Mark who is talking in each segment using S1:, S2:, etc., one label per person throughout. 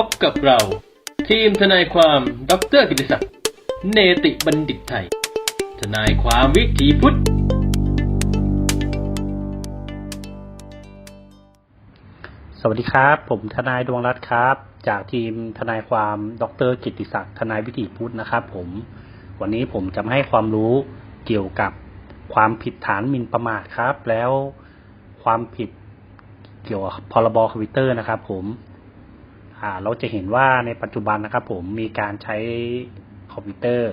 S1: พบกับเรา ทีมทนายความดรกิติศักดิ์เนติบัณฑิตไทย ทนายความวิถีพุทธ
S2: สวัสดีครับ ผมทนายดวงรัตน์ครับ จากทีมทนายความดรกิติศักดิ์ทนายวิถีพุทธนะครับ ผม วันนี้ผมจะมาให้ความรู้เกี่ยวกับความผิดฐานหมิ่นประมาทครับ แล้วความผิดเกี่ยวกับพรบคอมพิวเตอร์นะครับ ผม อ่า เราจะเห็นว่าในปัจจุบันนะครับ ผมมีการใช้คอมพิวเตอร์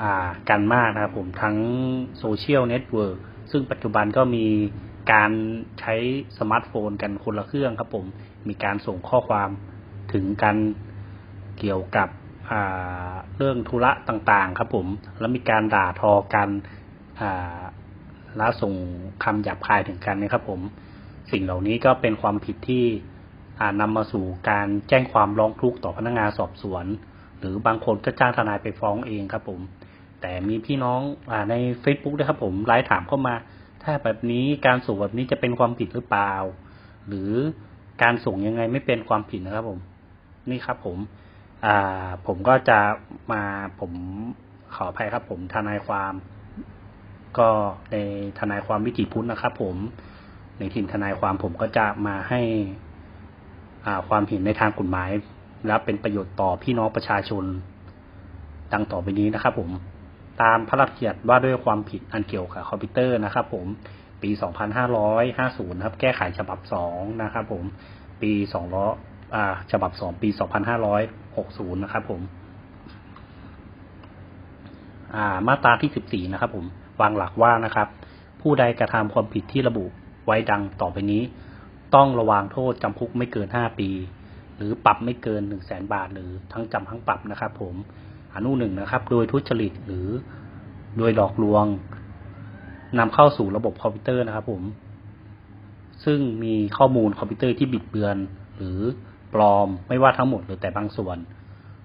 S2: อ่ากันมากนะครับผมทั้งโซเชียลเน็ตเวิร์กซึ่งปัจจุบันก็มีการใช้สมาร์ทโฟนกันคนละเครื่องครับผม มีการส่งข้อความถึงกันเกี่ยวกับเรื่องธุระต่างๆ ครับผม แล้วมีการด่าทอกันอ่าแล้วส่งคำหยาบคายถึงกันนะครับผม สิ่งเหล่านี้ก็เป็นความผิดที่ อ่านำมาสู่การแจ้งความร้องทุกข์ต่อพนักงานสอบสวน หรือบางคนก็จ้างทนายไปฟ้องเองครับผม แต่มีพี่น้องอใน Facebook ด้วยครับผมไลน์ถามเข้ามา ถ้าแบบนี้การส่งแบบนี้จะเป็นความผิดหรือเปล่า หรือการส่งยังไงไม่เป็นความผิดนะครับผม นี่ครับผมอ่าผมก็จะมาผมขออภัยครับ ผมทนายความก็ในทนายความวิถีพุทธนะครับ ผมในทีมทนายความผมก็จะมาให้ ความเห็นในทางกฎหมายและเป็นประโยชน์ต่อพี่น้องประชาชน ดังต่อไปนี้นะครับ ผมตามพระราชบัญญัติว่าด้วยความผิดอันเกี่ยวกับคอมพิวเตอร์นะครับ ผมปี 2550 ครับ แก้ไขฉบับ 2 นะครับ ผม ปี2อ่า ฉบับ 2 ปี 2560 นะครับ ผม อ่า มาตราที่ 14 นะครับ ผม วางหลักว่านะครับ ผู้ใดกระทำความผิดที่ระบุไว้ดังต่อไปนี้ ต้องระวางโทษจำคุกไม่เกิน 5 ปี หรือปรับไม่เกิน 1 0 0 0 0แสนบาท หรือทั้งจำทั้งปรับนะครับ ผมอนุหนึ่งนะครับ โดยทุจริตหรือโดยหลอกลวงนำเข้าสู่ระบบคอมพิวเตอร์นะครับ ผม ซึ่งมีข้อมูลคอมพิวเตอร์ที่บิดเบือน หรือปลอมไม่ว่าทั้งหมดหรือแต่บางส่วน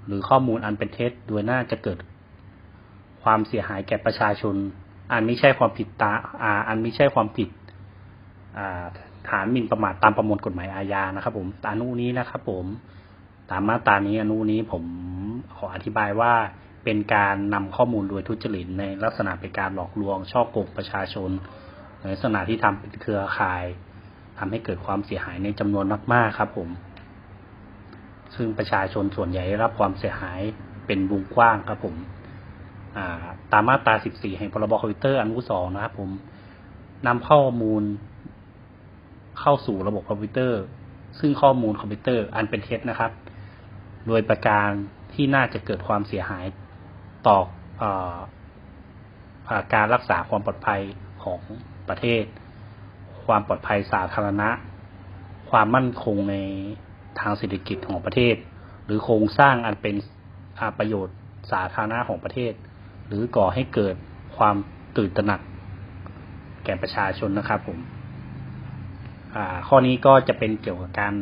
S2: หรือข้อมูลอันเป็นเท็จโดยน่าจะเกิด ความเสียหายแก่ประชาชน อันไม่ใช่ความผิดตาอ่าอันไม่ใช่ความผิดอ่า ฐานหมิ่นประมาทตามประมวลกฎหมายอาญานะครับ ผมอนุนี้นะครับผมตามมาตรานี้อนุนี้ผมขออธิบายว่าเป็นการนำข้อมูลโดยทุจริตในลักษณะเป็นการหลอกลวงช่อโกงประชาชน ในลักษณะที่ทำเป็นเครือข่ายทำให้เกิดความเสียหายในจำนวนมากๆครับ ผม ซึ่งประชาชนส่วนใหญ่ได้รับความเสียหายเป็นวงกว้างครับ ผมาตามมาตรา 14 แห่งพรบคอมพิวเตอร์อนุสองนะครับ ผมนำข้อมูล เข้าสู่ระบบคอมพิวเตอร์ ซึ่งข้อมูลคอมพิวเตอร์อันเป็นเท็จนะครับ โดยประการที่น่าจะเกิดความเสียหายต่ออาการรักษาความปลอดภัยของประเทศ ความปลอดภัยสาธารณะ ความมั่นคงในทางเศรษฐกิจของประเทศ หรือโครงสร้างอันเป็นอ่าประโยชน์สาธารณะของประเทศ หรือก่อให้เกิดความตื่นตระหนักแก่ประชาชนนะครับผม ข้อนี้ก็จะเป็นเกี่ยวกับการ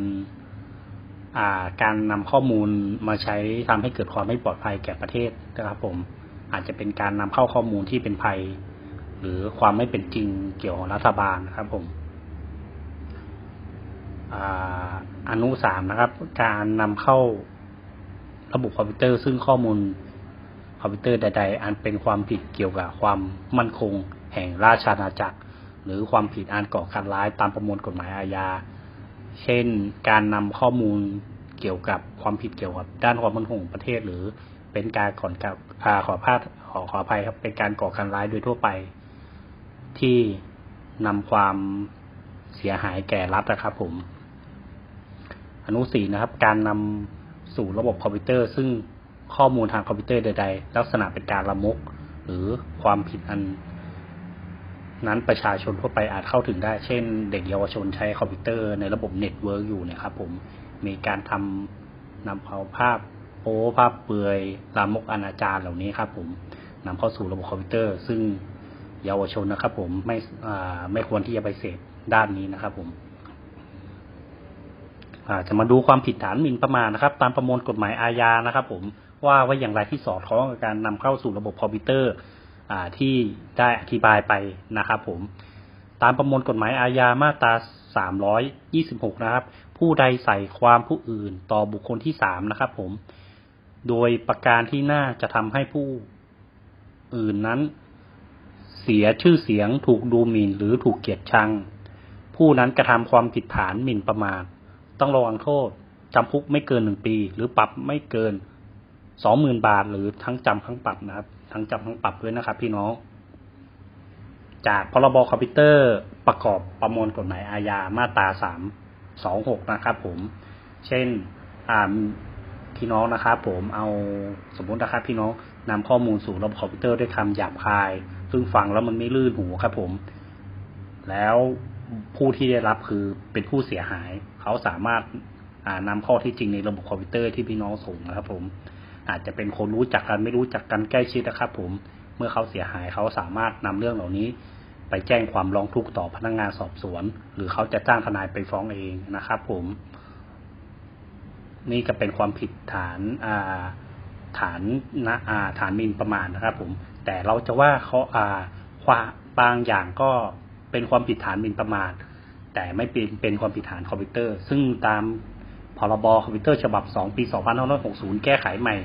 S2: การนำข้อมูลมาใช้ทำให้เกิดความไม่ปลอดภัยแก่ประเทศนะครับผมอาจจะเป็นการนำเข้าข้อมูลที่เป็นภัย หรือความไม่เป็นจริงเกี่ยวกับรัฐบาลนะครับผมอ่าอนุสามนะครับ การนำเข้าระบบคอมพิวเตอร์ ซึ่งข้อมูลคอมพิวเตอร์ใด ๆ อันเป็นความผิดเกี่ยวกับความมั่นคงแห่งราชอาณาจักร หรือความผิดอันก่อการร้ายตามประมวลกฎหมายอาญา เช่น การนำข้อมูลเกี่ยวกับความผิดเกี่ยวกับด้านความมั่นคงประเทศ หรือเป็นการก่อนกับขอพาดขอขออภัยครับ เป็นการก่อการร้ายโดยทั่วไป ที่นำความเสียหายแก่รัฐนะครับ ผม อนุสี่นะครับ การนำสู่ระบบคอมพิวเตอร์ ซึ่งข้อมูลทางคอมพิวเตอร์ใด ๆ ลักษณะเป็นการละมก หรือความผิดอัน นั้นประชาชนทั่วไปอาจเข้าถึงได้ เช่น เด็กเยาวชนใช้คอมพิวเตอร์ในระบบเน็ตเวิร์กอยู่นะครับผม มีการทำนำเอาภาพโป๊ภาพเปลือยลามกอนาจารเหล่านี้ครับผมนำเข้าสู่ระบบคอมพิวเตอร์ ซึ่งเยาวชนนะครับ ผมไม่ไม่ควรที่จะไปเสพด้านนี้นะครับ ผมจะมาดูความผิดฐานหมิ่นประมาทนะครับ ตามประมวลกฎหมายอาญานะครับ ผมว่าไว้อย่างไรที่สอดคล้องกับการนำเข้าสู่ระบบคอมพิวเตอร์ ที่ได้อธิบายไปนะครับผม ตามประมวลกฎหมายอาญามาตรา 326 นะครับ ผู้ใดใส่ความผู้อื่นต่อบุคคลที่สามนะครับผม โดยประการที่น่าจะทำให้ผู้อื่นนั้น เสียชื่อเสียงถูกดูหมิ่นหรือถูกเกลียดชัง ผู้นั้นกระทำความผิดฐานหมิ่นประมาทต้องระวังโทษจำคุกไม่เกินหนึ่งปี หรือปรับไม่เกินสองหมื่นบาท หรือทั้งจำทั้งปรับนะครับ ทั้งจำทั้งปรับด้วยนะครับ พี่น้อง จากพรบคอมพิวเตอร์ประกอบประมวลกฎหมายอาญามาตราสามสองหกนะครับ ผม เช่นพี่น้องนะครับ ผมเอาสมมตินะครับ พี่น้องนำข้อมูลสู่ระบบคอมพิวเตอร์ด้วยคำหยาบคาย ซึ่งฟังแล้วมันไม่ลื่นหูครับ ผม แล้วผู้ที่ได้รับคือเป็นผู้เสียหาย เขาสามารถานำข้อที่จริงในระบบคอมพิวเตอร์ที่พี่น้องส่งนะครับ ผม อาจจะเป็นคนรู้จักกันไม่รู้จักกันใกล้ชิดนะครับ ผมเมื่อเขาเสียหายเขาสามารถนำเรื่องเหล่านี้ ไปแจ้งความร้องทุกข์ต่อพนักงานสอบสวน หรือเขาจะจ้างทนายไปฟ้องเองนะครับ ผม นี่ก็เป็นความผิดฐานอ่าฐานนะอ่าฐานมินประมาทนะครับ ผม แต่เราจะว่าเขาอ่าความบางอย่างก็เป็นความผิดฐานมินประมาทแต่ไม่เป็นเป็นความผิดฐานคอมพิวเตอร์ ซึ่งตาม พรบคอมพิวเตอร์ฉบับ 2 ปี 2560 แก้ไขใหม่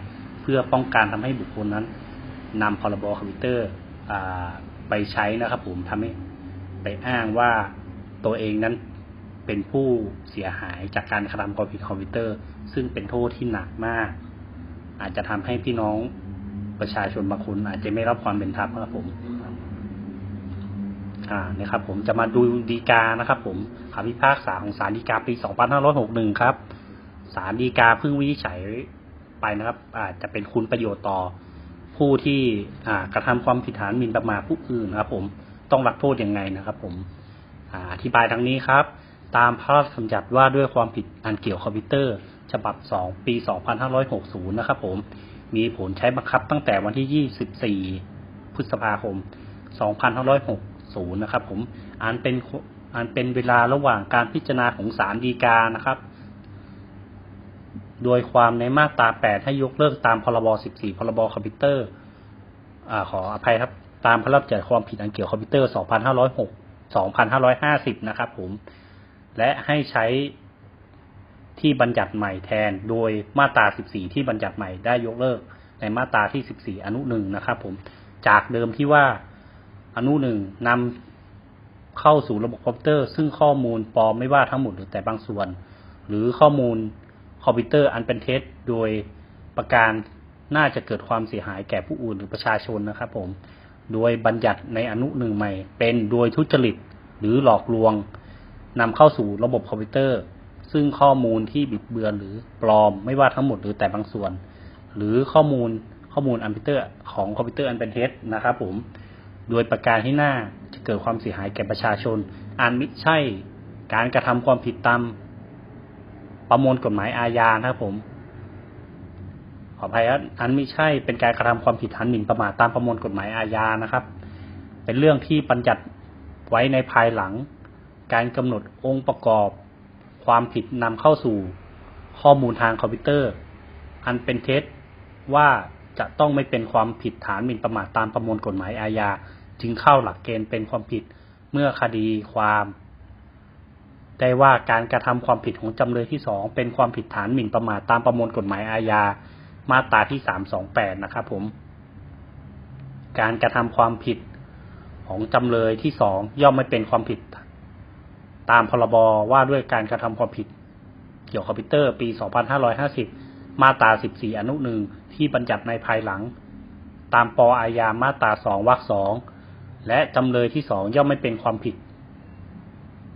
S2: เพื่อป้องกันทำให้บุคคลนั้นนำพรบคอมพิวเตอร์อไปใช้นะครับผมทำให้ไปอ้างว่าตัวเองนั้นเป็นผู้เสียหายจากการกระทำความผิดคอมพิวเตอร์ ซึ่งเป็นโทษที่หนักมาก อาจจะทำให้พี่น้องประชาชนบางคนอาจจะไม่รับความเป็นธรรมครับผมอ่านะครับผมจะมาดูดีกานะครับผมคำพิพากษาของศาลฎีกาปี 2561 ครับ ศาลฎีกาเพิ่งวินิจฉัยไปนะครับ อาจจะเป็นคุณประโยชน์ต่อผู้ที่อ่ากระทำความผิดฐานหมิ่นประมาทผู้อื่นนะครับ ผมต้องรับโทษยังไงนะครับ ผมอธิบายดังนี้ครับ ตามพระราชบัญญัติว่าด้วยความผิดอันเกี่ยวคอมพิวเตอร์ ฉบับ 2 ปี 2560 นะครับ ผมมีผลใช้บังคับตั้งแต่วันที่ 24 พฤษภาคม 2560 นะครับ ผมอันเป็นอันเป็นเวลาระหว่างการพิจารณาของศาลฎีกานะครับ โดยความในมาตรา 8 ให้ยกเลิกตามพรบ 14 พรบคอมพิวเตอร์อ่าขออภัยครับ ตามพระราชบัญญัติความผิดอันเกี่ยวคอมพิวเตอร์ 2506 2550 นะครับผม และให้ใช้ที่บัญญัติใหม่แทน โดยมาตรา 14 ที่บัญญัติใหม่ได้ยกเลิกในมาตราที่ 14 อนุหนึ่งนะครับผม จากเดิมที่ว่าอนุหนึ่งนำเข้าสู่ระบบคอมพิวเตอร์ ซึ่งข้อมูลปลอมไม่ว่าทั้งหมดหรือแต่บางส่วน หรือข้อมูล คอมพิวเตอร์อันเป็นเท็จโดยประการน่าจะเกิดความเสียหายแก่ผู้อื่นหรือประชาชนนะครับผม โดยบัญญัติในอนุหนึ่งใหม่ เป็นโดยทุจริตหรือหลอกลวงนำเข้าสู่ระบบคอมพิวเตอร์ ซึ่งข้อมูลที่บิดเบือนหรือปลอมไม่ว่าทั้งหมดหรือแต่บางส่วน หรือข้อมูลข้อมูลอันพิวเตอร์ของคอมพิวเตอร์อันเป็นเท็จนะครับผม โดยประการที่น่าจะเกิดความเสียหายแก่ประชาชนอันมิใช่การกระทำความผิดตาม ประมวลกฎหมายอาญานะครับผม ขออภัยครับอันไม่ใช่เป็นการกระทำความผิดฐานหมิ่นประมาทตามประมวลกฎหมายอาญานะครับ เป็นเรื่องที่บัญญัติไว้ในภายหลัง การกำหนดองค์ประกอบ ความผิดนำเข้าสู่ ข้อมูลทางคอมพิวเตอร์ อันเป็นเท็จว่าจะต้องไม่เป็นความผิดฐานหมิ่นประมาทตามประมวลกฎหมายอาญา จึงเข้าหลักเกณฑ์เป็นความผิดเมื่อคดีความ ได้ว่าการกระทำความผิดของจำเลยที่สองเป็นความผิดฐานหมิ่นประมาทตามประมวลกฎหมายอาญามาตราที่สามสองแปดนะครับผม การกระทำความผิดของจำเลยที่สองย่อมไม่เป็นความผิด ตามพรบว่าด้วยการกระทำความผิด เกี่ยวกับคอมพิวเตอร์ปี2550มาตรา14อนุหนึ่งที่บัญญัติในภายหลัง ตามปอาญามาตรา2วรรคสองและจำเลยที่สองย่อมไม่เป็นความผิด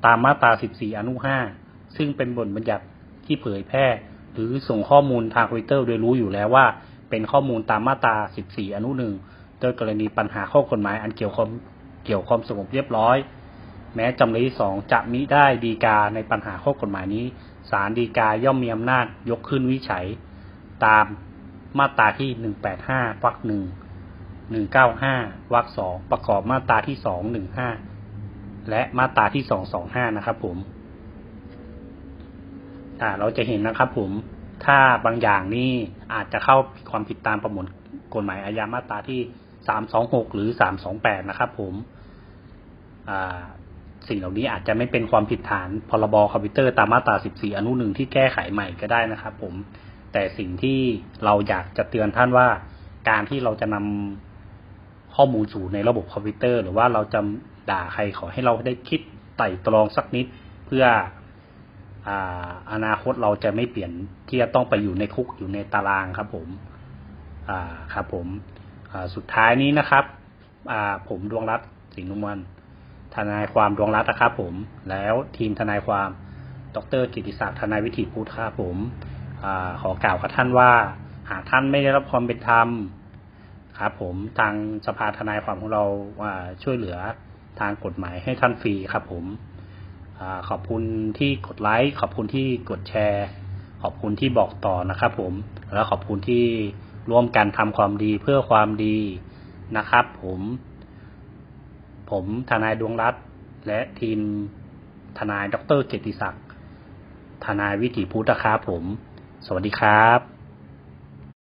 S2: ตามมาตรา 14 อนุ 5 ซึ่งเป็นบทบัญญัติที่เผยแพร่ หรือส่งข้อมูลทางคอมพิวเตอร์โดยรู้อยู่แล้วว่า เป็นข้อมูลตามมาตรา 14 อนุหนึ่งโดยกรณีปัญหาข้อกฎหมายอันเกี่ยวความเกี่ยวความสงบเรียบร้อย แม้จำเลยที่สองจะมิได้ดีกาในปัญหาข้อกฎหมายนี้ศาลฎีกาย่อมมีอำนาจยกขึ้นวิจัย ตามมาตราที่ 185วรรคหนึ่ง195วรรคสองประกอบมาตราที่ 215 และมาตราที่225นะครับผมอ่าเราจะเห็นนะครับผมถ้าบางอย่างนี่อาจจะเข้าความผิดตามประมวลกฎหมายอาญามาตราที่326หรือ328นะครับผมอ่าสิ่งเหล่านี้อาจจะไม่เป็นความผิดฐานพรบคอมพิวเตอร์ตามมาตรา 14 อนุหนึ่งที่แก้ไขใหม่ก็ได้นะครับผม แต่สิ่งที่เราอยากจะเตือนท่านว่า การที่เราจะนำข้อมูลสู่ในระบบคอมพิวเตอร์ หรือว่าเราจะ ด่าใครขอให้เราได้คิดไต่ตรองสักนิดเพื่ออานาคตเราจะไม่เปลี่ยนที่จะต้องไปอยู่ในคุกอยู่ในตารางครับผมครับผมสุดท้ายนี้นะครับผมดวงรัตสิงห์นุมันทนายความดวงรัตนะครับผม แล้วทีมทนายความ ดรกิติศักดิ์ทนายวิถีพุทธครับผมอขอกล่าวกับท่านว่า หากท่านไม่ได้รับความเป็นธรรมครับผมทางสภาทนายความของเราช่วยเหลือ ทางกฎหมายให้ท่านฟรีครับผมอขอบคุณที่กดไลค์ ขอบคุณที่กดแชร์ ขอบคุณที่บอกต่อนะครับผม แล้วขอบคุณที่ร่วมกันทำความดีเพื่อความดีนะครับผม ผมทนายดวงรัตน์และทีมทนายดรเกียรติศักดิ์ทนายวิถีพุทธครับผม สวัสดีครับ